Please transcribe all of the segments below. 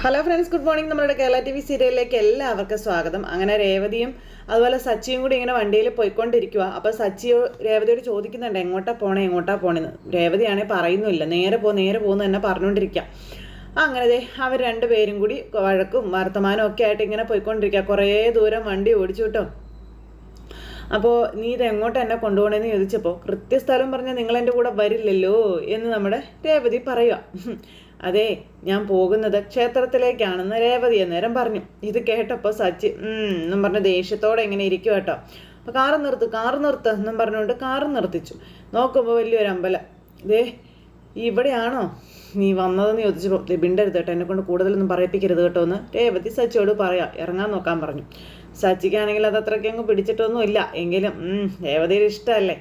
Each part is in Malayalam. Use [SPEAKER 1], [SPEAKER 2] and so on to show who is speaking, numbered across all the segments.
[SPEAKER 1] ഹലോ ഫ്രണ്ട്സ് ഗുഡ് മോർണിംഗ് നമ്മുടെ കേരള ടി വി സീരിയലിലേക്ക് എല്ലാവർക്കും സ്വാഗതം. അങ്ങനെ രേവതിയും അതുപോലെ സച്ചിയും കൂടി ഇങ്ങനെ വണ്ടിയിൽ പോയിക്കൊണ്ടിരിക്കുക അപ്പോൾ സച്ചി രേവതിയോട് ചോദിക്കുന്നുണ്ട് എങ്ങോട്ടാ പോണേ എങ്ങോട്ടാ പോണേന്ന്? രേവതിയാണെങ്കിൽ പറയുന്നില്ല നേരെ പോ നേരെ പോകുന്നു തന്നെ പറഞ്ഞുകൊണ്ടിരിക്കുക അങ്ങനെ അവർ രണ്ടുപേരും കൂടി വഴക്കും വർത്തമാനവും ഒക്കെ ആയിട്ട് ഇങ്ങനെ പോയിക്കൊണ്ടിരിക്കുക കുറേ ദൂരം വണ്ടി ഓടിച്ചു കിട്ടും അപ്പോൾ നീ ഇത് എങ്ങോട്ട് എന്നെ കൊണ്ടുപോകണമെന്ന് ചോദിച്ചപ്പോൾ കൃത്യസ്ഥലം പറഞ്ഞാൽ നിങ്ങൾ എന്റെ കൂടെ വരില്ലല്ലോ എന്ന് നമ്മുടെ രേവതി പറയുക അതെ ഞാൻ പോകുന്നത് ക്ഷേത്രത്തിലേക്കാണെന്ന് രേവതി അന്നേരം പറഞ്ഞു. ഇത് കേട്ടപ്പോൾ സച്ചി എന്നും പറഞ്ഞ ദേഷ്യത്തോടെ എങ്ങനെ ഇരിക്കും കേട്ടോ അപ്പോൾ കാറ് നിർത്ത് കാറ് നിർത്ത് എന്നും പറഞ്ഞുകൊണ്ട് കാറ് നിർത്തിച്ചു. നോക്കുമ്പോൾ വലിയൊരു അമ്പലം. ദേ ഇവിടെയാണോ നീ വന്നതെന്ന് ചോദിച്ചപ്പോൾ ലിബിന്റെ കേട്ടോ എന്നെ കൊണ്ട് കൂടുതലൊന്നും പറയിപ്പിക്കരുത് കേട്ടോ എന്ന് രേവതി സച്ചിയോട് പറയാം ഇറങ്ങാൻ നോക്കാൻ പറഞ്ഞു. സച്ചിക്കാണെങ്കിൽ അത് അത്രയ്ക്ക് അങ്ങ് പിടിച്ചിട്ടൊന്നും ഇല്ല എങ്കിലും രേവതിയുടെ ഇഷ്ടമല്ലേ?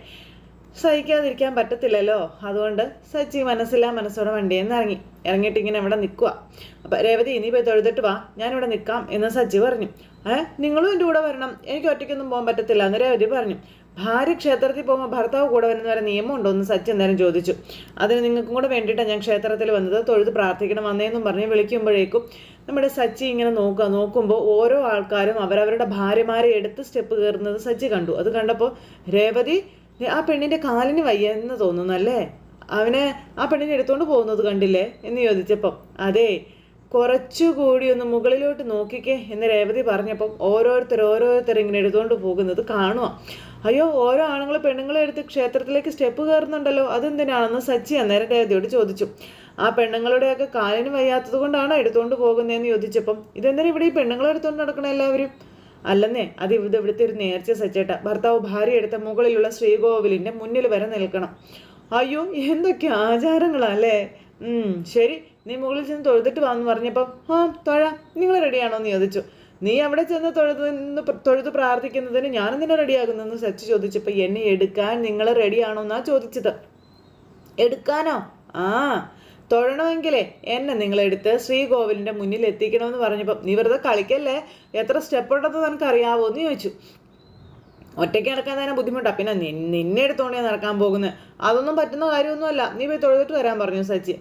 [SPEAKER 1] സഹിക്കാതിരിക്കാൻ പറ്റത്തില്ലല്ലോ. അതുകൊണ്ട് സച്ചി മനസ്സിലാ മനസ്സോടെ വണ്ടിയിൽ നിന്ന് ഇറങ്ങി. ഇറങ്ങിയിട്ട് ഇങ്ങനെ ഇവിടെ നിൽക്കുക അപ്പം രേവതി ഇനി പോയി തൊഴുതിട്ട് വാ. ഞാനിവിടെ നിൽക്കാം എന്ന് സച്ചി പറഞ്ഞു. ഏ? നിങ്ങളും എന്റെ കൂടെ വരണം. എനിക്ക് ഒറ്റയ്ക്കൊന്നും പോകാൻ പറ്റത്തില്ല എന്ന് രേവതി പറഞ്ഞു. ഭാര്യ ക്ഷേത്രത്തിൽ പോകുമ്പോൾ ഭർത്താവ് കൂടെ വരുന്ന വരെ നിയമമുണ്ടോ എന്ന് സച്ചി അന്നേരം ചോദിച്ചു. അതിന് നിങ്ങൾക്കും കൂടെ വേണ്ടിയിട്ടാണ് ഞാൻ ക്ഷേത്രത്തിൽ വന്നത്. തൊഴുത് പ്രാർത്ഥിക്കണം വന്നേന്നും പറഞ്ഞ് വിളിക്കുമ്പോഴേക്കും നമ്മുടെ സച്ചി ഇങ്ങനെ നോക്കുക. നോക്കുമ്പോൾ ഓരോ ആൾക്കാരും അവരവരുടെ ഭാര്യമാരെ എടുത്ത് സ്റ്റെപ്പ് കയറുന്നത് സച്ചി കണ്ടു. അത് കണ്ടപ്പോൾ രേവതി ആ പെണ്ണിന്റെ കാലിന് വയ്യെന്ന് തോന്നുന്നു അല്ലേ അവനെ ആ പെണ്ണിനെ എടുത്തുകൊണ്ട് പോകുന്നത് കണ്ടില്ലേ എന്ന് ചോദിച്ചപ്പം അതെ കുറച്ചുകൂടി ഒന്ന് മുകളിലോട്ട് നോക്കിക്കേ എന്ന് രേവതി പറഞ്ഞപ്പം ഓരോരുത്തർ ഓരോരുത്തർ ഇങ്ങനെ എടുത്തുകൊണ്ട് പോകുന്നത് കാണുക അയ്യോ ഓരോ ആണുങ്ങൾ പെണ്ണുങ്ങളെ എടുത്ത് ക്ഷേത്രത്തിലേക്ക് സ്റ്റെപ്പ് കയറുന്നുണ്ടല്ലോ അതെന്തിനാണെന്ന് സച്ചി അന്നേരം രേവതിയോട് ചോദിച്ചു. ആ പെണ്ണുങ്ങളുടെയൊക്കെ കാലിന് വയ്യാത്തത് കൊണ്ടാണോ എടുത്തുകൊണ്ട് പോകുന്നതെന്ന് ചോദിച്ചപ്പം ഇതെന്തിനാ ഇവിടെ ഈ പെണ്ണുങ്ങളെ എടുത്തുകൊണ്ട് നടക്കണം എല്ലാവരും? അല്ലെന്നേ അത് ഇത് ഇവിടുത്തെ ഒരു നേർച്ച സച്ചേട്ട. ഭർത്താവ് ഭാര്യ എടുത്ത മുകളിലുള്ള ശ്രീകോവിലിന്റെ മുന്നിൽ വരെ നിൽക്കണം. അയ്യോ എന്തൊക്കെ ആചാരങ്ങളല്ലേ ശരി നീ മുകളിൽ ചെന്ന് തൊഴുതിട്ട് വാന്ന് പറഞ്ഞപ്പം ആ തൊഴ നിങ്ങൾ റെഡിയാണോ എന്ന് ചോദിച്ചു. നീ അവിടെ ചെന്ന് തൊഴുതെന്ന് തൊഴുത് പ്രാർത്ഥിക്കുന്നതിന് ഞാൻ ഞാനെന്തിനാ റെഡിയാകുന്നെന്ന് സച്ച് ചോദിച്ചപ്പോൾ എന്നെ എടുക്കാൻ നിങ്ങൾ റെഡിയാണോ എന്നാ ചോദിച്ചത്. എടുക്കാനോ? ആ തൊഴണമെങ്കിലേ എന്നെ നിങ്ങളെടുത്ത് ശ്രീകോവിലിന്റെ മുന്നിൽ എത്തിക്കണമെന്ന് പറഞ്ഞപ്പം നീ വെറുതെ കളിക്കല്ലേ? എത്ര സ്റ്റെപ്പ് ഉണ്ടെന്ന് നിനക്ക് അറിയാവോ എന്ന് ചോദിച്ചു. ഒറ്റയ്ക്ക് നടക്കാൻ തന്നെ ബുദ്ധിമുട്ടാണ് പിന്നെ നിന്നെ എടുത്തോണ്ട് നടക്കാൻ പോകുന്നത്? അതൊന്നും പറ്റുന്ന കാര്യമൊന്നുമല്ല. നീ പോയി തൊഴുതിട്ട് വരാൻ പറഞ്ഞു സച്ചി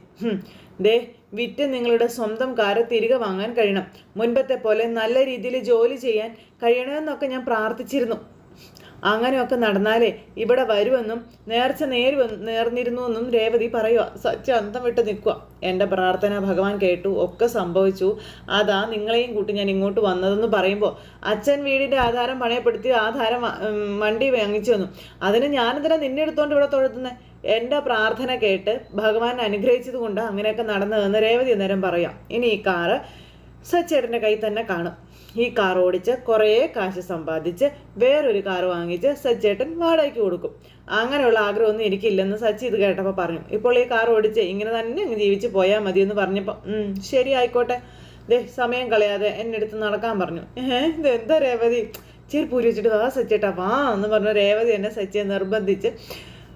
[SPEAKER 1] ദേ വിറ്റ് നിങ്ങളുടെ സ്വന്തം കാറ് തിരികെ വാങ്ങാൻ കഴിയണം. മുൻപത്തെ പോലെ നല്ല രീതിയിൽ ജോലി ചെയ്യാൻ കഴിയണമെന്നൊക്കെ ഞാൻ പ്രാർത്ഥിച്ചിരുന്നു. അങ്ങനെയൊക്കെ നടന്നാലേ ഇവിടെ വരുമെന്നും നേർച്ച നേര് നേർന്നിരുന്നു എന്നും രേവതി പറയുക സച്ച അന്തം വിട്ട് നിൽക്കുക എന്റെ പ്രാർത്ഥന ഭഗവാൻ കേട്ടു. ഒക്കെ സംഭവിച്ചു. അതാ നിങ്ങളെയും കൂട്ടി ഞാൻ ഇങ്ങോട്ട് വന്നതെന്ന് പറയുമ്പോൾ അച്ഛൻ വീടിന്റെ ആധാരം പണയപ്പെടുത്തി ആധാരം വണ്ടി വാങ്ങിച്ചു വന്നു അതിന് ഞാനെന്തിനാ നിന്നെ എടുത്തോണ്ട് ഇവിടെ തൊഴുത്തുന്നത് എന്റെ പ്രാർത്ഥന കേട്ട് ഭഗവാൻ അനുഗ്രഹിച്ചത് കൊണ്ട് അങ്ങനെയൊക്കെ നടന്നതെന്ന് രേവതി അന്നേരം പറയാം. ഇനി ഈ കാറ് സച്ചേട്ടന്റെ കയ്യിൽ തന്നെ കാണും. ഈ കാർ ഓടിച്ച് കുറേ കാശ് സമ്പാദിച്ച് വേറൊരു കാർ വാങ്ങിച്ച് സച്ചേട്ടൻ വാടകയ്ക്ക് കൊടുക്കും. അങ്ങനെയുള്ള ആഗ്രഹമൊന്നും എനിക്കില്ലെന്ന് സച്ചി ഇത് കേട്ടപ്പോൾ പറഞ്ഞു. ഇപ്പോൾ ഈ കാർ ഓടിച്ച് ഇങ്ങനെ തന്നെ അങ്ങ് ജീവിച്ച് പോയാൽ മതി എന്ന് പറഞ്ഞപ്പോൾ ശരി ആയിക്കോട്ടെ. ദേ സമയം കളയാതെ എന്നെ അടുത്ത് നടക്കാൻ പറഞ്ഞു. ഏഹ് എന്താ രേവതി? ചെറു പൂരി വെച്ചിട്ട് വാ സച്ചേട്ടാ വാ എന്ന് പറഞ്ഞ രേവതി എന്നെ സച്ചിയെ നിർബന്ധിച്ച്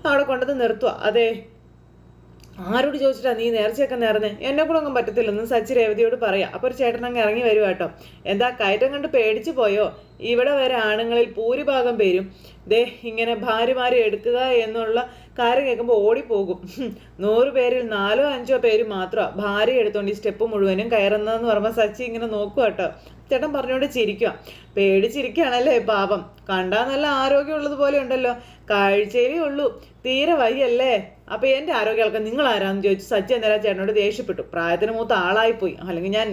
[SPEAKER 1] അവിടെ കൊണ്ടുവന്ന് നിർത്തുക അതെ ആരോട് ചോദിച്ചിട്ടാ നീ നേർച്ചയൊക്കെ നേർന്നേ? എന്നെ കൂടെ ഒന്നും പറ്റത്തില്ലെന്ന് സച്ചി രേവതിയോട് പറയാം. അപ്പോൾ ഒരു ചേട്ടൻ അങ്ങ് ഇറങ്ങി വരും കേട്ടോ. എന്താ കയറ്റം കണ്ട് പേടിച്ചു പോയോ? ഇവിടെ വരെ ആണുങ്ങളിൽ ഭൂരിഭാഗം പേരും ദേ ഇങ്ങനെ ഭാര്യമാരെ എടുക്കുക എന്നുള്ള കാര്യം കേൾക്കുമ്പോൾ ഓടിപ്പോകും. നൂറ് പേരിൽ നാലോ അഞ്ചോ പേര് മാത്രമാണ് ഭാര്യ എടുത്തോണ്ട് ഈ സ്റ്റെപ്പ് മുഴുവനും കയറുന്നതെന്ന് പറയുമ്പോൾ സച്ചി ഇങ്ങനെ നോക്കുക കേട്ടോ. ചേട്ടൻ പറഞ്ഞുകൊണ്ട് ചിരിക്കുക പേടിച്ചിരിക്കുകയാണല്ലേ പാപം കണ്ടാൽ നല്ല ആരോഗ്യമുള്ളത് പോലെ ഉണ്ടല്ലോ. കാഴ്ചയിലേ ഉള്ളൂ. തീരെ വയ്യല്ലേ? അപ്പോൾ എന്റെ ആൾക്കാർ നിങ്ങൾ ആരാന്ന് ചോദിച്ചു സച്ചി അന്നേരം ചേട്ടനോട് ദേഷ്യപ്പെട്ടു. പ്രായത്തിന് മൂത്ത ആളായിപ്പോയി. അല്ലെങ്കിൽ ഞാൻ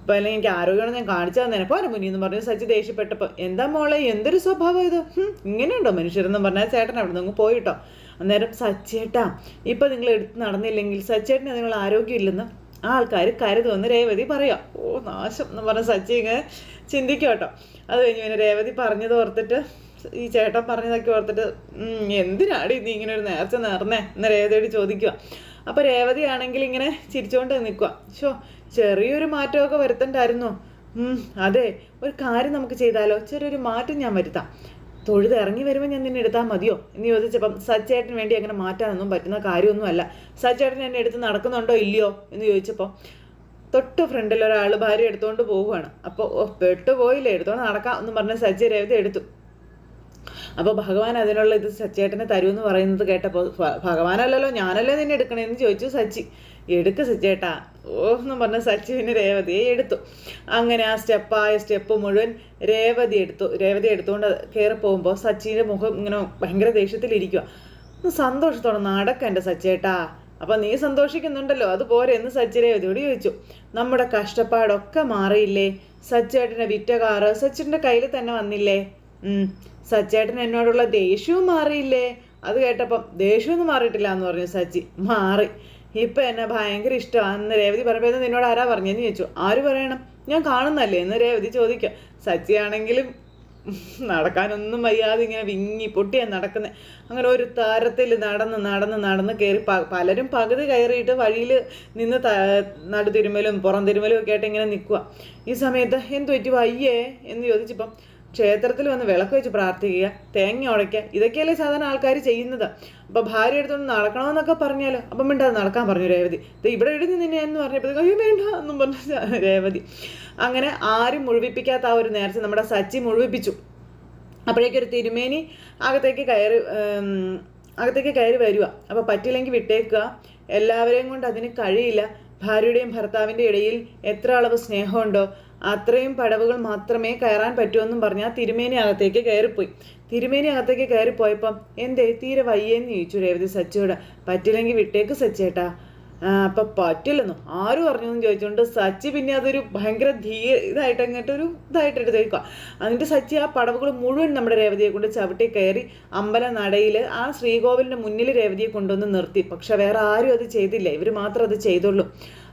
[SPEAKER 1] ഇപ്പം അല്ലെങ്കിൽ എനിക്ക് ആരോഗ്യമാണ് ഞാൻ കാണിച്ചു തന്നെ പോരെ മുനി എന്ന് പറഞ്ഞു സച്ചി ദേഷ്യപ്പെട്ടപ്പോൾ എന്താ മോളെ എന്തൊരു സ്വഭാവം ഇത്? ഇങ്ങനെയുണ്ടോ മനുഷ്യരെന്ന് പറഞ്ഞാൽ ചേട്ടൻ അവിടെ നിന്ന് പോയിട്ടോ. അന്നേരം സച്ചേട്ടാ ഇപ്പം നിങ്ങൾ എടുത്ത് നടന്നില്ലെങ്കിൽ സച്ചേട്ടന് നിങ്ങൾ ആരോഗ്യമില്ലെന്ന് ആൾക്കാർ കരുതുമെന്ന് രേവതി പറയാം. ഓ നാശം എന്ന് പറഞ്ഞ സച്ചി ഇങ്ങനെ ചിന്തിക്കും കേട്ടോ. അത് കഴിഞ്ഞ് പിന്നെ രേവതി പറഞ്ഞത് ഓർത്തിട്ട് ഈ ചേട്ടൻ പറഞ്ഞതൊക്കെ ഓർത്തിട്ട് എന്തിനാടി നീ ഇങ്ങനെ ഒരു നേർച്ച നേർന്നേ? എന്ന് രേവതിയോട് ചോദിക്കുക അപ്പോൾ രേവതി ആണെങ്കിൽ ഇങ്ങനെ ചിരിച്ചുകൊണ്ട് നിൽക്കുക ഷോ ചെറിയൊരു മാറ്റമൊക്കെ വരുത്തണ്ടായിരുന്നോ. അതെ ഒരു കാര്യം നമുക്ക് ചെയ്താലോ? ചെറിയൊരു മാറ്റം ഞാൻ വരുത്താം. തൊഴുത് ഇറങ്ങി വരുമ്പോൾ ഞാൻ നിന്നെ എടുത്താൽ മതിയോ? എന്ന് ചോദിച്ചപ്പം സച്ചേട്ടന് വേണ്ടി അങ്ങനെ മാറ്റാനൊന്നും പറ്റുന്ന കാര്യമൊന്നുമല്ല. സച്ചേട്ടൻ എന്നെ എടുത്ത് നടക്കുന്നുണ്ടോ ഇല്ലയോ? എന്ന് ചോദിച്ചപ്പോൾ തൊട്ട് ഫ്രണ്ടിൽ ഒരാൾ ഭാര്യ എടുത്തുകൊണ്ട് പോവുകയാണ് അപ്പോൾ പെട്ടുപോയില്ലേ? എടുത്തോണ്ട് നടക്കാം എന്ന് പറഞ്ഞ് സജ്ജ രേവതി എടുത്തു. അപ്പോൾ ഭഗവാൻ അതിനുള്ള ഇത് സച്ചേട്ടനെ തരുമെന്ന് പറയുന്നത് കേട്ടപ്പോൾ ഭഗവാനല്ലല്ലോ ഞാനല്ലേ നിന്നെ എടുക്കണേന്ന് ചോദിച്ചു സച്ചി. എടുക്ക് സച്ചേട്ടാ ഓ എന്ന് പറഞ്ഞ സച്ചിവിന് രേവതിയെ എടുത്തു. അങ്ങനെ ആ സ്റ്റെപ്പായ സ്റ്റെപ്പ് മുഴുവൻ രേവതി എടുത്തു. രേവതി എടുത്തുകൊണ്ട് കയറി പോകുമ്പോൾ സച്ചിന്റെ മുഖം ഇങ്ങനെ ഭയങ്കര ദേഷ്യത്തിലിരിക്കുക സന്തോഷത്തോടെ നടക്ക എന്റെ സച്ചേട്ടാ അപ്പം നീ സന്തോഷിക്കുന്നുണ്ടല്ലോ. അത് പോരെ എന്ന് സച്ചി രേവതിയോട് ചോദിച്ചു. നമ്മുടെ കഷ്ടപ്പാടൊക്കെ മാറിയില്ലേ? സച്ചേട്ടനെ വിറ്റ കാറ് സച്ചിന്റെ കയ്യിൽ തന്നെ വന്നില്ലേ. സച്ചേട്ടൻ എന്നോടുള്ള ദേഷ്യവും മാറിയില്ലേ? അത് കേട്ടപ്പം ദേഷ്യമൊന്നും മാറിയിട്ടില്ല എന്ന് പറഞ്ഞു സച്ചി. മാറി. ഇപ്പം എന്നെ ഭയങ്കര ഇഷ്ടമാണ് അന്ന് രേവതി പറയുമ്പോൾ നിന്നോട് ആരാ പറഞ്ഞെന്ന് ചോദിച്ചു. ആര് പറയണം? ഞാൻ കാണുന്നല്ലേ എന്ന് രേവതി ചോദിക്കുക സച്ചിയാണെങ്കിലും നടക്കാനൊന്നും വയ്യാതെ ഇങ്ങനെ വിങ്ങി പൊട്ടിയാണ് നടക്കുന്നത് അങ്ങനെ ഒരു താരത്തിൽ നടന്ന് നടന്ന് നടന്ന് കയറി പലരും പകുതി കയറിയിട്ട് വഴിയിൽ നിന്ന് നടുതിരുമലും പുറം തിരുമലും ഒക്കെ ആയിട്ട് ഇങ്ങനെ നിൽക്കുക ഈ സമയത്ത് എന്ത് പറ്റി? വയ്യേ എന്ന് ചോദിച്ചപ്പം ക്ഷേത്രത്തിൽ വന്ന് വിളക്ക് വെച്ച് പ്രാർത്ഥിക്കുക തേങ്ങ ഉടയ്ക്കുക ഇതൊക്കെയല്ലേ സാധാരണ ആൾക്കാർ ചെയ്യുന്നത്. അപ്പോൾ ഭാര്യ എടുത്തോണ്ട് നടക്കണമെന്നൊക്കെ പറഞ്ഞാലോ? അപ്പം മിണ്ടാതെ നടക്കാൻ പറഞ്ഞു രേവതി. ദേ ഇവിടെ ഇടുന്നു നിന്നെ എന്ന് പറഞ്ഞപ്പോഴത്തേക്ക് അയ്യോ വേണ്ട എന്നും പറഞ്ഞു രേവതി. അങ്ങനെ ആരും മുഴുവിപ്പിക്കാത്ത ആ ഒരു നേർച്ച നമ്മുടെ സച്ചി മുഴുവിപ്പിച്ചു. അപ്പോഴേക്കൊരു തിരുമേനി അകത്തേക്ക് കയറി അകത്തേക്ക് കയറി വരിക അപ്പോൾ പറ്റില്ലെങ്കിൽ വിട്ടേക്കുക. എല്ലാവരെയും കൊണ്ട് അതിന് കഴിയില്ല. ഭാര്യയുടെയും ഭർത്താവിന്റെ ഇടയിൽ എത്ര അളവ് സ്നേഹമുണ്ടോ? അത്രയും പടവുകൾ മാത്രമേ കയറാൻ പറ്റുമെന്നും പറഞ്ഞാൽ തിരുമേനി അകത്തേക്ക് കയറിപ്പോയി. തിരുമേനി അകത്തേക്ക് കയറിപ്പോയപ്പം എന്തേ തീരെ വയ്യേന്ന് ചോദിച്ചു രേവതി സച്ചിയോട്. പറ്റില്ലെങ്കിൽ വിട്ടേക്ക് സച്ചേട്ടാ അപ്പൊ പറ്റില്ലെന്നോ? ആരും പറഞ്ഞു എന്ന് ചോദിച്ചുകൊണ്ട് സച്ചി പിന്നെ അതൊരു ഭയങ്കര ധീ ഇതായിട്ട് അങ്ങോട്ട് ഒരു ഇതായിട്ട് എടുത്തേക്കുക എന്നിട്ട് സച്ചി ആ പടവുകൾ മുഴുവൻ നമ്മുടെ രേവതിയെ കൊണ്ട് ചവിട്ടി കയറി അമ്പല നടയിൽ ആ ശ്രീകോവിലിന്റെ മുന്നിൽ രേവതിയെ കൊണ്ടുവന്ന് നിർത്തി. പക്ഷെ വേറെ ആരും അത് ചെയ്തില്ല. ഇവർ മാത്രം അത് ചെയ്തുള്ളൂ.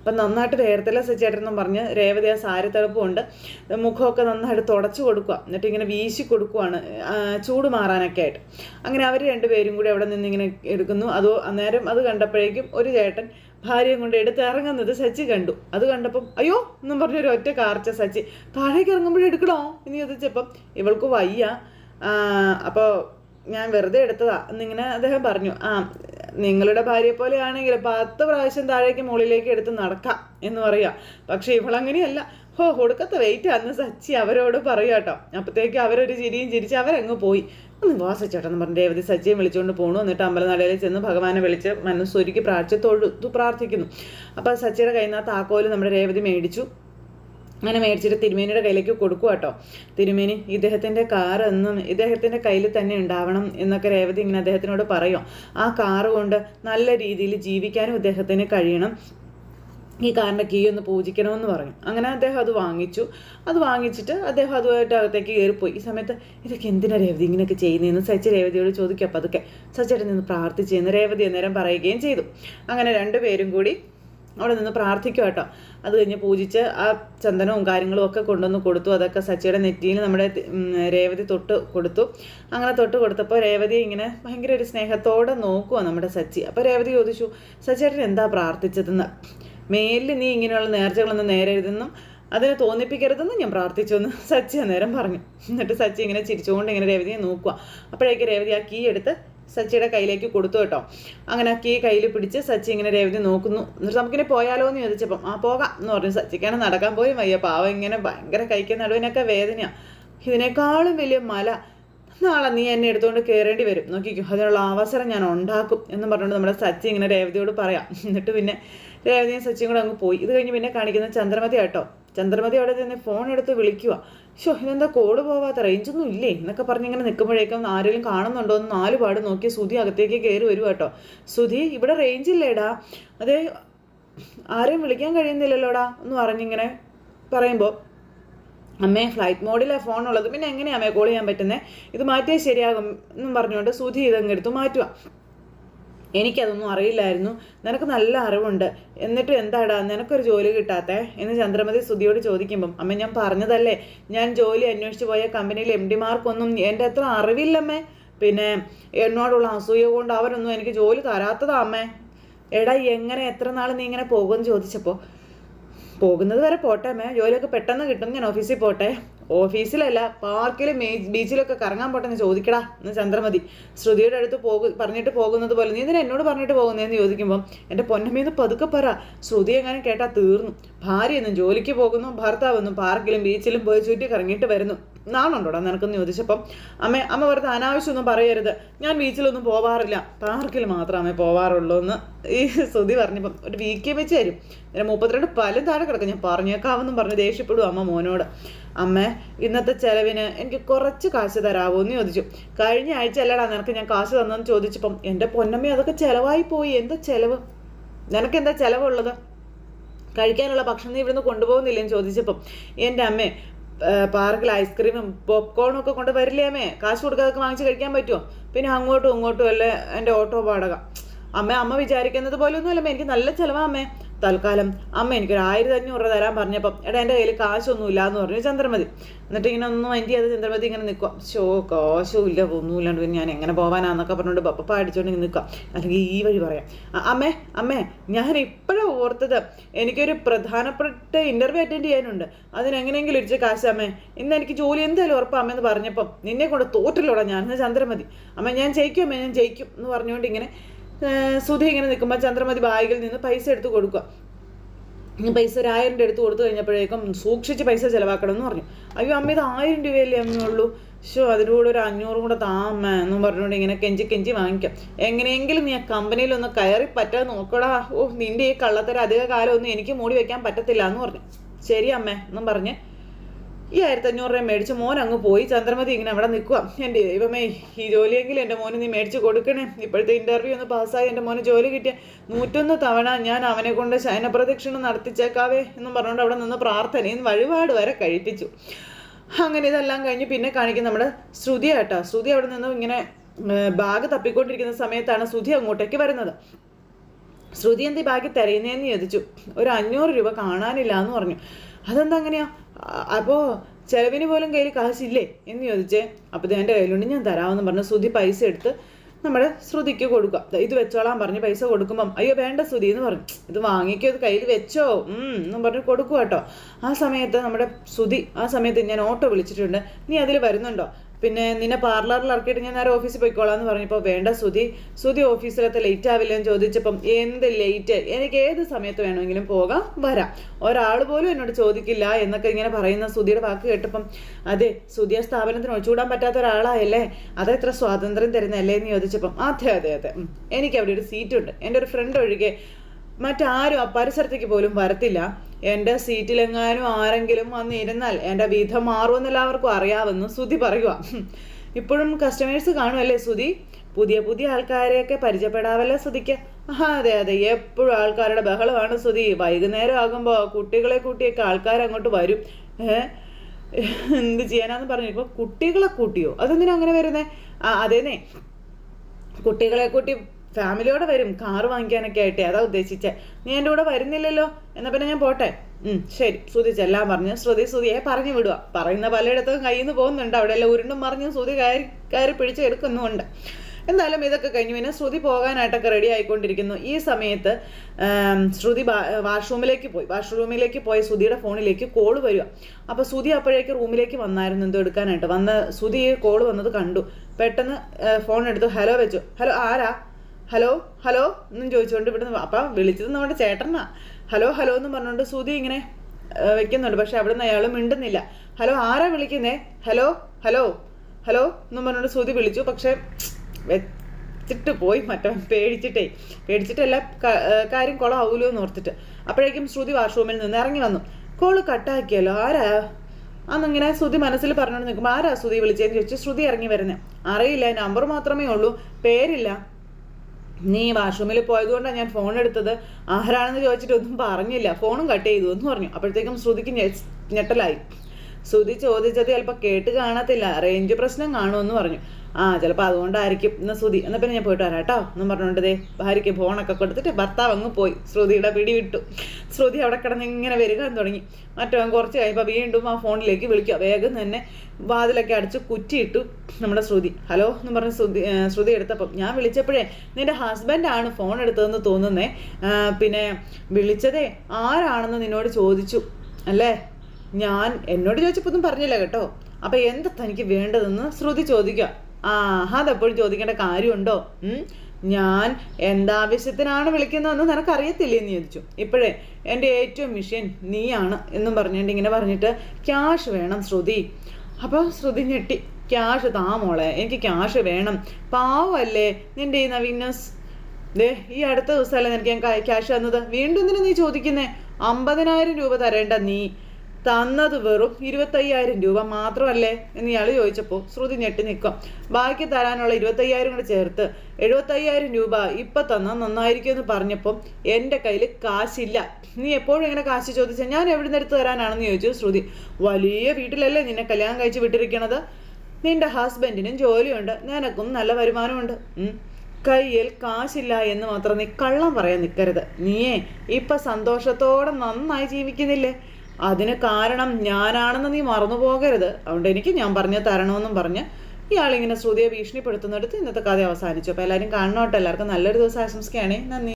[SPEAKER 1] അപ്പം നന്നായിട്ട് വേർത്തല സച്ചേട്ടനെന്നും പറഞ്ഞ് രേവതി ആ സാരി കൊണ്ട് മുഖമൊക്കെ നന്നായിട്ട് തുടച്ചു കൊടുക്കുക. എന്നിട്ട് ഇങ്ങനെ വീശി കൊടുക്കുവാണ്. ചൂട് മാറാനൊക്കെ ആയിട്ട്. അങ്ങനെ അവർ രണ്ടുപേരും കൂടി അവിടെ നിന്ന് ഇങ്ങനെ എടുക്കുന്നു. അതോ അന്നേരം അത് കണ്ടപ്പോഴേക്കും ഒരു ചേട്ടൻ ഭാര്യയും കൊണ്ട് എടുത്ത് ഇറങ്ങുന്നത് സച്ചി കണ്ടു. അത് കണ്ടപ്പം അയ്യോ എന്നും പറഞ്ഞൊരു ഒറ്റ കാർച്ച സച്ചി താഴേക്ക് ഇറങ്ങുമ്പോഴേ എടുക്കണോ? എന്ന് ചോദിച്ചപ്പം ഇവൾക്ക് വയ്യ. അപ്പോൾ ഞാൻ വെറുതെ എടുത്തതാ. എന്നിങ്ങനെ അദ്ദേഹം പറഞ്ഞു ആ നിങ്ങളുടെ ഭാര്യയെ പോലെയാണെങ്കിൽ പത്ത് പ്രാവശ്യം താഴേക്ക് മുകളിലേക്ക് എടുത്ത് നടക്കാം എന്ന് പറയാ. പക്ഷെ ഇവളങ്ങനെയല്ല. ഹോ കൊടുക്കത്ത വെയിറ്റ് അന്ന് സച്ചി അവരോട് പറയുക കേട്ടോ. അപ്പോഴത്തേക്ക് അവരൊരു ചിരിയും ചിരിച്ച് അവരങ്ങ് പോയി. ഒന്ന് വാ സച്ചേട്ടെന്ന് പറഞ്ഞ് സച്ചിയെ വിളിച്ചുകൊണ്ട് പോണു. എന്നിട്ട് അമ്പലനടയിൽ ചെന്ന് ഭഗവാനെ വിളിച്ച് മനസ്സൊരുക്കി പ്രാർത്ഥിച്ച് തൊഴുതു പ്രാർത്ഥിക്കുന്നു. അപ്പോൾ സച്ചിയുടെ കയ്യിൽ നിന്ന് താക്കോൽ നമ്മുടെ രേവതി മേടിച്ചു. അങ്ങനെ മേടിച്ചിട്ട് തിരുമേനിയുടെ കയ്യിലേക്ക് കൊടുക്കുക കേട്ടോ തിരുമേനി ഇദ്ദേഹത്തിന്റെ കാർ എന്നും ഇദ്ദേഹത്തിന്റെ കയ്യിൽ തന്നെ ഉണ്ടാവണം എന്നൊക്കെ രേവതി ഇങ്ങനെ അദ്ദേഹത്തിനോട് പറയും. ആ കാറ് കൊണ്ട് നല്ല രീതിയിൽ ജീവിക്കാനും ഇദ്ദേഹത്തിന് കഴിയണം. ഈ കാറിന്റെ കീ ഒന്ന് പൂജിക്കണമെന്ന് പറഞ്ഞു. അങ്ങനെ അദ്ദേഹം അത് വാങ്ങിച്ചു. അത് വാങ്ങിച്ചിട്ട് അദ്ദേഹം അതുമായിട്ട് അകത്തേക്ക് കയറിപ്പോയി. ഈ സമയത്ത് ഇതൊക്കെ എന്തിനാണ് രേവതി ഇങ്ങനെയൊക്കെ ചെയ്യുന്നതെന്ന് സച്ചി രേവതിയോട് ചോദിക്കും. അപ്പോൾ അതൊക്കെ സച്ചേട്ടൻ നിന്ന് പ്രാർത്ഥിച്ചെന്ന് രേവതി അന്നേരം പറയുകയും ചെയ്തു. അങ്ങനെ രണ്ടുപേരും കൂടി അവിടെ നിന്ന് പ്രാർത്ഥിക്കും കേട്ടോ. അത് കഴിഞ്ഞ് പൂജിച്ച് ആ ചന്ദനവും കാര്യങ്ങളും ഒക്കെ കൊണ്ടുവന്ന് കൊടുത്തു. അതൊക്കെ സച്ചിയുടെ നെറ്റിയിൽ നമ്മുടെ രേവതി തൊട്ട് കൊടുത്തു. അങ്ങനെ തൊട്ട് കൊടുത്തപ്പോൾ രേവതി ഇങ്ങനെ ഭയങ്കര ഒരു സ്നേഹത്തോടെ നോക്കുക നമ്മുടെ സച്ചി. അപ്പോൾ രേവതി ചോദിച്ചു സച്ചിയേട്ടൻ എന്താ പ്രാർത്ഥിച്ചതെന്ന്? മേലിൽ നീ ഇങ്ങനെയുള്ള നേർച്ചകളൊന്നും നേരരുതെന്നും അതിനെ തോന്നിപ്പിക്കരുതെന്നും ഞാൻ പ്രാർത്ഥിച്ചു എന്ന് സച്ചി അന്നേരം പറഞ്ഞു. എന്നിട്ട് സച്ചി ഇങ്ങനെ ചിരിച്ചുകൊണ്ട് ഇങ്ങനെ രേവതിയെ നോക്കുക അപ്പോഴേക്ക് രേവതി ആ കീ എടുത്ത് സച്ചിയുടെ കയ്യിലേക്ക് കൊടുത്തു കേട്ടോ. അങ്ങനെ കീ കയ്യിൽ പിടിച്ച് സച്ചി ഇങ്ങനെ രേവതി നോക്കുന്നു. എന്നിട്ട് നമുക്കിനി പോയാലോ എന്ന് ചോദിച്ചപ്പം ആ പോകാം എന്ന് പറഞ്ഞു. സച്ചിക്കാണ് നടക്കാൻ പോയി വയ്യ. പാവം ഇങ്ങനെ ഭയങ്കര കൈക്ക് നടുവിനൊക്കെ വേദനയാണ് ഇതിനേക്കാളും വലിയ മല. നാളെ നീ എന്നെ എടുത്തുകൊണ്ട് കയറേണ്ടി വരും. നോക്കിക്കോ അതിനുള്ള അവസരം ഞാൻ ഉണ്ടാക്കും എന്ന് പറഞ്ഞുകൊണ്ട് നമ്മുടെ സച്ചി ഇങ്ങനെ രേവതിയോട് പറയാം. എന്നിട്ട് പിന്നെ രേവതിയും സച്ചിയും കൂടെ അങ്ങ് പോയി. ഇത് കഴിഞ്ഞ് പിന്നെ കാണിക്കുന്ന ചന്ദ്രമതി കേട്ടോ. ചന്ദ്രമതി അവിടെ നിന്ന് ഫോൺ എടുത്ത് വിളിക്കുക ഷോ ഇതെന്താ കോഡ് പോവാത്ത റേഞ്ചൊന്നും ഇല്ലേ? എന്നൊക്കെ പറഞ്ഞ് ഇങ്ങനെ നിൽക്കുമ്പോഴേക്കും ആരെങ്കിലും കാണുന്നുണ്ടോ എന്ന് നാല് പാട് നോക്കി സുധി അകത്തേക്ക് കയറി വരും കേട്ടോ. സുധി ഇവിടെ റേഞ്ച് ഇല്ലേടാ. അതേ ആരെയും വിളിക്കാൻ കഴിയുന്നില്ലല്ലോടാ എന്ന് പറഞ്ഞിങ്ങനെ പറയുമ്പോൾ അമ്മേ ഫ്ലൈറ്റ് മോഡിലാണ് ഫോൺ ഉള്ളത്. പിന്നെ എങ്ങനെയാ അമ്മേ കോൾ ചെയ്യാൻ പറ്റുന്നത് ഇത് മാറ്റിയാൽ ശരിയാകും എന്നും പറഞ്ഞുകൊണ്ട് സുധി ഇതങ്ങെടുത്ത് മാറ്റുക എനിക്കതൊന്നും അറിയില്ലായിരുന്നു. നിനക്ക് നല്ല അറിവുണ്ട്. എന്നിട്ട് എന്താടാ? നിനക്കൊരു ജോലി കിട്ടാത്തേ? എന്ന് ചന്ദ്രമതി സുധിയോട് ചോദിക്കുമ്പം അമ്മ ഞാൻ പറഞ്ഞതല്ലേ? ഞാൻ ജോലി അന്വേഷിച്ച് പോയ കമ്പനിയിൽ എം ഡിമാർക്കൊന്നും എന്റെ അത്ര അറിവില്ലമ്മേ. പിന്നെ എന്നോടുള്ള അസൂയ കൊണ്ട് അവരൊന്നും എനിക്ക് ജോലി തരാത്തതാ അമ്മേ. എടാ എങ്ങനെ എത്ര നാൾ നീ ഇങ്ങനെ പോകുമെന്ന് ചോദിച്ചപ്പോൾ പോകുന്നത് വരെ പോട്ടെ അമ്മേ. ജോലിയൊക്കെ പെട്ടെന്ന് കിട്ടും. ഞാൻ ഓഫീസിൽ പോട്ടെ. ഓഫീസിലല്ല പാർക്കിലും ബീച്ചിലൊക്കെ കറങ്ങാൻ പോട്ടെന്ന് ചോദിക്കടാ എന്ന് ചന്ദ്രമതി. ശ്രുതിയുടെ അടുത്ത് പോകു പറഞ്ഞിട്ട് പോകുന്നത് പോലെ നീ ഇതിനെ എന്നോട് പറഞ്ഞിട്ട് പോകുന്നതെന്ന് ചോദിക്കുമ്പോൾ എന്റെ പൊന്നമ്മീന്ന് പതുക്കെ പറ. ശ്രുതി എങ്ങാനും കേട്ടാൽ തീർന്നു. ഭാര്യ എന്നും ജോലിക്ക് പോകുന്നു ഭർത്താവെന്നും പാർക്കിലും ബീച്ചിലും പോയി ചുറ്റി കറങ്ങിയിട്ട് വരുന്നു. നാണുണ്ടോടാ നിനക്കെന്ന് ചോദിച്ചപ്പം? അമ്മ അമ്മ വെറുതെ അനാവശ്യമൊന്നും പറയരുത്. ഞാൻ ബീച്ചിലൊന്നും പോവാറില്ല. പാർക്കിൽ മാത്രമേ അമ്മ പോവാറുള്ളൂ എന്ന് ഈ ശ്രുതി പറഞ്ഞപ്പം ഒരു വീക്കെ വെച്ച് തരും. നേരെ മുപ്പത്തിരണ്ട് പല താഴെ കിടക്കും. ഞാൻ പറഞ്ഞേക്കാവെന്നും പറഞ്ഞ് ദേഷ്യപ്പെടും അമ്മ മോനോട്. അമ്മ ഇന്നത്തെ ചെലവിന് എനിക്ക് കുറച്ച് കാശ് തരാമോ എന്ന് ചോദിച്ചു. കഴിഞ്ഞ ആഴ്ച അല്ലടാ നിനക്ക് ഞാൻ കാശ് തന്നെന്ന് ചോദിച്ചപ്പം എന്റെ പൊന്നമ്മ അതൊക്കെ ചിലവായി പോയി. എന്താ ചിലവ്? നിനക്ക് എന്താ ചിലവുള്ളത്? കഴിക്കാനുള്ള ഭക്ഷണം നീ ഇവിടുന്ന് കൊണ്ടുപോകുന്നില്ലെന്ന് ചോദിച്ചപ്പം എന്റെ അമ്മേ പാർക്കിൽ ഐസ്ക്രീമും പോപ്കോണും ഒക്കെ കൊണ്ട് വരില്ലേ അമ്മേ? കാശ് കൊടുക്കാതെ വാങ്ങിച്ച് കഴിക്കാൻ പറ്റുമോ? പിന്നെ അങ്ങോട്ടും ഇങ്ങോട്ടും അല്ലേ എന്റെ ഓട്ടോ വാടക. അമ്മ അമ്മ വിചാരിക്കുന്നത് പോലെ ഒന്നുമല്ല എനിക്ക് നല്ല ചിലവാ അമ്മേ. തൽക്കാലം അമ്മ എനിക്കൊരു ആയിരത്തി അഞ്ഞൂറ് തരാൻ പറഞ്ഞപ്പം എടാ എന്റെ കയ്യിൽ കാശൊന്നുമില്ല എന്ന് പറഞ്ഞു ചന്ദ്രമതി. എന്നിട്ട് ഇങ്ങനെ ഒന്നും മൈൻഡ് അത് ചന്ദ്രമതി ഇങ്ങനെ നിൽക്കുക ഷോ കാശും ഇല്ല ഒന്നുമില്ലാണ്ട് പിന്നെ ഞാൻ എങ്ങനെ പോകാനാന്നൊക്കെ പറഞ്ഞുകൊണ്ട് പപ്പ അടിച്ചുകൊണ്ട് നിൽക്കുക അല്ലെങ്കിൽ ഈ വഴി പറയാം. അമ്മേ അമ്മേ ഞാൻ ഇപ്പോഴാണ് ഓർത്തത് എനിക്കൊരു പ്രധാനപ്പെട്ട ഇന്റർവ്യൂ അറ്റൻഡ് ചെയ്യാനുണ്ട്. അതിനെങ്ങനെയെങ്കിലും ഇടിച്ച കാശ് അമ്മേ. ഇന്ന് എനിക്ക് ജോലി എന്തായാലും ഉറപ്പാ അമ്മയെന്ന് പറഞ്ഞപ്പം നിന്നെ കൊണ്ട് തോറ്റില്ലോടാ ഞാൻ ചന്ദ്രമതി. അമ്മ ഞാൻ ജയിക്കും അമ്മേ ഞാൻ ജയിക്കും എന്ന് പറഞ്ഞുകൊണ്ട് ഇങ്ങനെ സുധി ഇങ്ങനെ നിൽക്കുമ്പോൾ ചന്ദ്രമതി ബാഗിൽ നിന്ന് പൈസ എടുത്ത് കൊടുക്കുക. പൈസ ഒരു ആയിരം രൂപ എടുത്ത് കൊടുത്തു കഴിഞ്ഞപ്പോഴേക്കും സൂക്ഷിച്ച് പൈസ ചിലവാക്കണം എന്ന് പറഞ്ഞു. അയ്യോ അമ്മ ഇത് ആയിരം രൂപയല്ലേ അമ്മയുള്ളൂ ഷോ അതിന്റെ കൂടെ ഒരു അഞ്ഞൂറും കൂടെ താമ എന്നും പറഞ്ഞുകൊണ്ട് ഇങ്ങനെ കെഞ്ചി കെഞ്ചി വാങ്ങിക്കാം. എങ്ങനെയെങ്കിലും നീ ആ കമ്പനിയിലൊന്ന് കയറി പറ്റാതെ നോക്കടാ. ഓ നിന്റെ ഈ കള്ളത്തര അധിക കാലമൊന്നും എനിക്ക് മൂടി വെക്കാൻ പറ്റത്തില്ല എന്ന് പറഞ്ഞു. ശരി അമ്മേ എന്നും പറഞ്ഞ് ഈ ആയിരത്തി അഞ്ഞൂറ് രൂപ മേടിച്ച് മോൻ അങ്ങ് പോയി. ചന്ദ്രമതി ഇങ്ങനെ അവിടെ നിൽക്കുക എന്റെ ദൈവമേ ഈ ജോലിയെങ്കിലും എന്റെ മോന് നീ മേടിച്ച് കൊടുക്കണേ. ഇപ്പോഴത്തെ ഇന്റർവ്യൂ ഒന്ന് പാസ്സായി. എന്റെ മോന് ജോലി കിട്ടിയ നൂറ്റൊന്ന് തവണ ഞാൻ അവനെ കൊണ്ട് ശയനപ്രദക്ഷിണം നടത്തിച്ചേക്കാവേ എന്നും പറഞ്ഞുകൊണ്ട് അവിടെ നിന്ന് പ്രാർത്ഥനയും വഴിപാട് വരെ കഴിപ്പിച്ചു. അങ്ങനെ ഇതെല്ലാം കഴിഞ്ഞ് പിന്നെ കാണിക്കും നമ്മുടെ ശ്രുതി ആട്ടോ. ശ്രുതി അവിടെ നിന്ന് ഇങ്ങനെ ബാഗ് തപ്പിക്കൊണ്ടിരിക്കുന്ന സമയത്താണ് ശ്രുതി അങ്ങോട്ടേക്ക് വരുന്നത്. ശ്രുതി എന്ത് ബാഗ് തിരയുന്നതെന്ന് ചോദിച്ചു. ഒരു അഞ്ഞൂറ് രൂപ കാണാനില്ല എന്ന് പറഞ്ഞു. അതെന്താ അങ്ങനെയാ? അപ്പോൾ ചിലവിന് പോലും കയ്യിൽ കാശില്ലേ? എന്ന് ചോദിച്ചേ. അപ്പോൾ എന്റെ കയ്യിലുണ്ട് ഞാൻ തരാമെന്ന് പറഞ്ഞു ശ്രുതി പൈസ എടുത്ത് നമ്മുടെ ശ്രുതിക്ക് കൊടുക്കുക. ഇത് വെച്ചോളാൻ പറഞ്ഞ് പൈസ കൊടുക്കുമ്പം അയ്യോ വേണ്ട ശ്രുതി എന്ന് പറഞ്ഞു. ഇത് വാങ്ങിക്കോ ഇത് കയ്യിൽ വെച്ചോ. എന്നും പറഞ്ഞ് കൊടുക്കുക കേട്ടോ ആ സമയത്ത് നമ്മുടെ ശ്രുതി ആ സമയത്ത് ഞാൻ ഓട്ടോ വിളിച്ചിട്ടുണ്ട്. നീ അതിൽ വരുന്നുണ്ടോ? പിന്നെ നിന്നെ പാർലറിൽ ഇറക്കിയിട്ട് ഞാൻ നേരെ ഓഫീസിൽ പോയിക്കോളാം എന്ന് പറഞ്ഞപ്പോൾ വേണ്ട സുതി സുതി ഓഫീസിലത്തെ ലേറ്റ് ആവില്ലെന്ന് ചോദിച്ചപ്പം എന്ത് ലേറ്റ് എനിക്ക് ഏത് സമയത്ത് വേണമെങ്കിലും പോകാം വരാം. ഒരാൾ പോലും എന്നോട് ചോദിക്കില്ല എന്നൊക്കെ ഇങ്ങനെ പറയുന്ന സുതിയുടെ വാക്ക് കേട്ടപ്പം അതെ സുതിയ സ്ഥാപനത്തിന് ഒഴിച്ചുകൂടാൻ പറ്റാത്ത ഒരാളായല്ലേ? അതെത്ര സ്വാതന്ത്ര്യം തരുന്നല്ലേ എന്ന് ചോദിച്ചപ്പം അതെ അതെ അതെ. എനിക്ക് അവിടെ ഒരു സീറ്റുണ്ട് എന്റെ ഒരു ഫ്രണ്ട് ഒഴികെ മറ്റാരും ആ പരിസരത്തേക്ക് പോലും വരത്തില്ല. എന്റെ സീറ്റിലെങ്ങാനും ആരെങ്കിലും വന്നിരുന്നാൽ എന്റെ വിധം മാറുമെന്ന് എല്ലാവർക്കും അറിയാമെന്ന് സുധി പറയുക ഇപ്പോഴും കസ്റ്റമേഴ്സ് കാണുമല്ലേ സുധി പുതിയ പുതിയ ആൾക്കാരെയൊക്കെ പരിചയപ്പെടാവല്ലേ ആ അതെ അതെ എപ്പോഴും ആൾക്കാരുടെ ബഹളമാണ് സുധി വൈകുന്നേരം ആകുമ്പോൾ കുട്ടികളെ കൂട്ടിയൊക്കെ ആൾക്കാർ അങ്ങോട്ട് വരും. എന്ത് ചെയ്യാനാന്ന് പറഞ്ഞു. ഇപ്പോൾ കുട്ടികളെ കൂട്ടിയോ? അതെന്തിനാ അങ്ങനെ വരുന്നേ? ആ അതേന്നേ. കുട്ടികളെ കൂട്ടി ഫാമിലിയോടെ വരും. കാറ് വാങ്ങിക്കാനൊക്കെ ആയിട്ടേ. അതാ ഉദ്ദേശിച്ചേ. നീ എന്റെ കൂടെ വരുന്നില്ലല്ലോ. എന്നാൽ പിന്നെ ഞാൻ പോട്ടെ. ശരി. ശ്രുതി എല്ലാം പറഞ്ഞു. ശ്രുതി ശ്രുതിയെ പറഞ്ഞു വിടുക പറയുന്ന പലയിടത്തും കയ്യിൽ നിന്ന് പോകുന്നുണ്ട് അവിടെയെല്ലാം ഉരുണ്ടും പറഞ്ഞു ശ്രുതി കയറി കയറി പിടിച്ച് എടുക്കുന്നുമുണ്ട്. എന്തായാലും ഇതൊക്കെ കഴിഞ്ഞു പിന്നെ ശ്രുതി പോകാനായിട്ടൊക്കെ റെഡി ആയിക്കൊണ്ടിരിക്കുന്നു. ഈ സമയത്ത് ശ്രുതി വാഷ്റൂമിലേക്ക് പോയി. വാഷ്റൂമിലേക്ക് പോയി ശ്രുതിയുടെ ഫോണിലേക്ക് കോൾ വരിക. അപ്പോൾ ശ്രുതി അപ്പോഴേക്ക് റൂമിലേക്ക് വന്നായിരുന്നു. എന്തോ എടുക്കാനായിട്ട്. വന്ന ശ്രുതി കോൾ വന്നത് കണ്ടു. പെട്ടെന്ന് ഫോൺ എടുത്തു. ഹലോ വെച്ചു. ഹലോ ആരാ? ഹലോ ഹലോ എന്നും ചോദിച്ചുകൊണ്ട് ഇവിടുന്ന് അപ്പം വിളിച്ചത് നമ്മുടെ ചേട്ടനാ. ഹലോ ഹലോ എന്ന് പറഞ്ഞുകൊണ്ട് സുതി ഇങ്ങനെ വെക്കുന്നുണ്ട്. പക്ഷെ അവിടെ നിന്ന് അയാൾ മിണ്ടുന്നില്ല. ഹലോ ആരാ വിളിക്കുന്നേ? ഹലോ ഹലോ ഹലോ എന്നും പറഞ്ഞുകൊണ്ട് സുതി വിളിച്ചു. പക്ഷേ വെച്ചിട്ട് പോയി. മറ്റവൻ പേടിച്ചിട്ടേ. പേടിച്ചിട്ടല്ല കാര്യം കുളമാവൂലോ എന്ന് ഓർത്തിട്ട്. അപ്പോഴേക്കും ശ്രുതി വാഷ്റൂമിൽ നിന്ന് ഇറങ്ങി വന്നു. കോൾ കട്ടാക്കിയല്ലോ ആരാ? അന്നിങ്ങനെ ശ്രുതി മനസ്സിൽ പറഞ്ഞുകൊണ്ട് നിൽക്കുമ്പോൾ ആരാ ശ്രുതി വിളിച്ചതെന്ന് ചോദിച്ചു ശ്രുതി ഇറങ്ങി വരുന്നത് അറിയില്ല നമ്പർ മാത്രമേ ഉള്ളൂ. പേരില്ല. നീ വാഷ്റൂമിൽ പോയതുകൊണ്ടാണ് ഞാൻ ഫോൺ എടുത്തത്. ആരാണെന്ന് ചോദിച്ചിട്ട് ഒന്നും പറഞ്ഞില്ല. ഫോണും കട്ട് ചെയ്തു എന്ന് പറഞ്ഞു. അപ്പോഴത്തേക്കും ശ്രുതിക്ക് ഞെട്ടലായി. ശ്രുതി ചോദിച്ചത് ചിലപ്പോൾ കേട്ട് കാണത്തില്ല. റേഞ്ച് പ്രശ്നം കാണുമെന്ന് പറഞ്ഞു. ആ ചിലപ്പോൾ അതുകൊണ്ടായിരിക്കും. ഇന്ന് ശ്രുതി എന്നാൽ പിന്നെ ഞാൻ പോയിട്ട് വരാം കേട്ടോ. എന്നും പറഞ്ഞുകൊണ്ട് ദേ ഭാര്യയ്ക്ക് ഫോണൊക്കെ കൊടുത്തിട്ട് ഭർത്താവ് അങ്ങ് പോയി. ശ്രുതിയുടെ പിടി വിട്ടു. ശ്രുതി അവിടെ കിടന്ന് ഇങ്ങനെ വരിക എന്ന് തുടങ്ങി. മറ്റവൻ കുറച്ച് കഴിയുമ്പോൾ വീണ്ടും ആ ഫോണിലേക്ക് വിളിക്കുക. വേഗം തന്നെ വാതിലൊക്കെ അടിച്ച് കുറ്റിയിട്ടു നമ്മുടെ ശ്രുതി. ഹലോ എന്ന് പറഞ്ഞ് ശ്രുതി ശ്രുതി എടുത്തപ്പം ഞാൻ വിളിച്ചപ്പോഴേ നിന്റെ ഹസ്ബൻഡാണ് ഫോൺ എടുത്തതെന്ന് തോന്നുന്നേ. പിന്നെ വിളിച്ചതേ ആരാണെന്ന് നിന്നോട് ചോദിച്ചു. അല്ലേ? ഞാൻ എന്നോട് ചോദിച്ചപ്പോൾ ഒന്നും പറഞ്ഞില്ല കേട്ടോ. അപ്പോൾ എന്താ തനിക്ക് വേണ്ടതെന്ന് ശ്രുതി ചോദിക്കുക. ആ അതെപ്പോഴും ചോദിക്കേണ്ട കാര്യമുണ്ടോ? ഞാൻ എന്താവശ്യത്തിനാണ് വിളിക്കുന്നതെന്ന് നിനക്കറിയത്തില്ലേ എന്ന് ചോദിച്ചു. ഇപ്പോഴേ എന്റെ ഏറ്റവും മിഷ്യൻ നീയാണ് എന്നും പറഞ്ഞിട്ട് ഇങ്ങനെ പറഞ്ഞിട്ട് ക്യാഷ് വേണം ശ്രുതി. അപ്പോൾ ശ്രുതി ഞെട്ടി. ക്യാഷ് താ മോളെ എനിക്ക് ക്യാഷ് വേണം. പാവല്ലേ നിന്റെ ഈ നവീനസ്. ദേ ഈ അടുത്ത ദിവസമല്ലേ നിനക്ക് ഞാൻ ക്യാഷ് തന്നത്? വീണ്ടും എന്തിനാ നീ ചോദിക്കുന്നേ? അമ്പതിനായിരം രൂപ തരേണ്ട നീ. തന്നത് വെറും ഇരുപത്തയ്യായിരം രൂപ മാത്രമല്ലേ? എന്ന് ഇയാൾ ചോദിച്ചപ്പോൾ ശ്രുതി ഞെട്ടി നിൽക്കും. ബാക്കി തരാനുള്ള ഇരുപത്തയ്യായിരം കൂടെ ചേർത്ത് എഴുപത്തയ്യായിരം രൂപ ഇപ്പം തന്നാൽ നന്നായിരിക്കും എന്ന് പറഞ്ഞപ്പം എന്റെ കയ്യിൽ കാശില്ല. നീ എപ്പോഴും ഇങ്ങനെ കാശ് ചോദിച്ചാൽ ഞാൻ എവിടെ നിന്ന് എടുത്ത് തരാനാണെന്ന് ചോദിച്ചു ശ്രുതി. വലിയ വീട്ടിലല്ലേ നിന്നെ കല്യാണം കഴിച്ച് വിട്ടിരിക്കണത്? നിന്റെ ഹസ്ബൻഡിനും ജോലിയുണ്ട്. നിനക്കും നല്ല വരുമാനമുണ്ട്. കയ്യിൽ കാശില്ല എന്ന് മാത്രം നീ കള്ളം പറയാൻ നിൽക്കരുത് നീയേ ഇപ്പൊ സന്തോഷത്തോടെ നന്നായി ജീവിക്കുന്നില്ലേ? അതിന് കാരണം ഞാനാണെന്ന് നീ മറന്നു പോകരുത്. അതുകൊണ്ട് എനിക്ക് ഞാൻ പറഞ്ഞു തരണമെന്നും പറഞ്ഞ് ഇയാളിങ്ങനെ ശ്രുതിയെ ഭീഷണിപ്പെടുത്തുന്നിടത്ത് ഇന്നത്തെ കഥ അവസാനിച്ചു. അപ്പോൾ എല്ലാവരും കാണണോട്ടെ എല്ലാവർക്കും നല്ലൊരു ദിവസം ആശംസിക്കുകയാണെ. നന്ദി.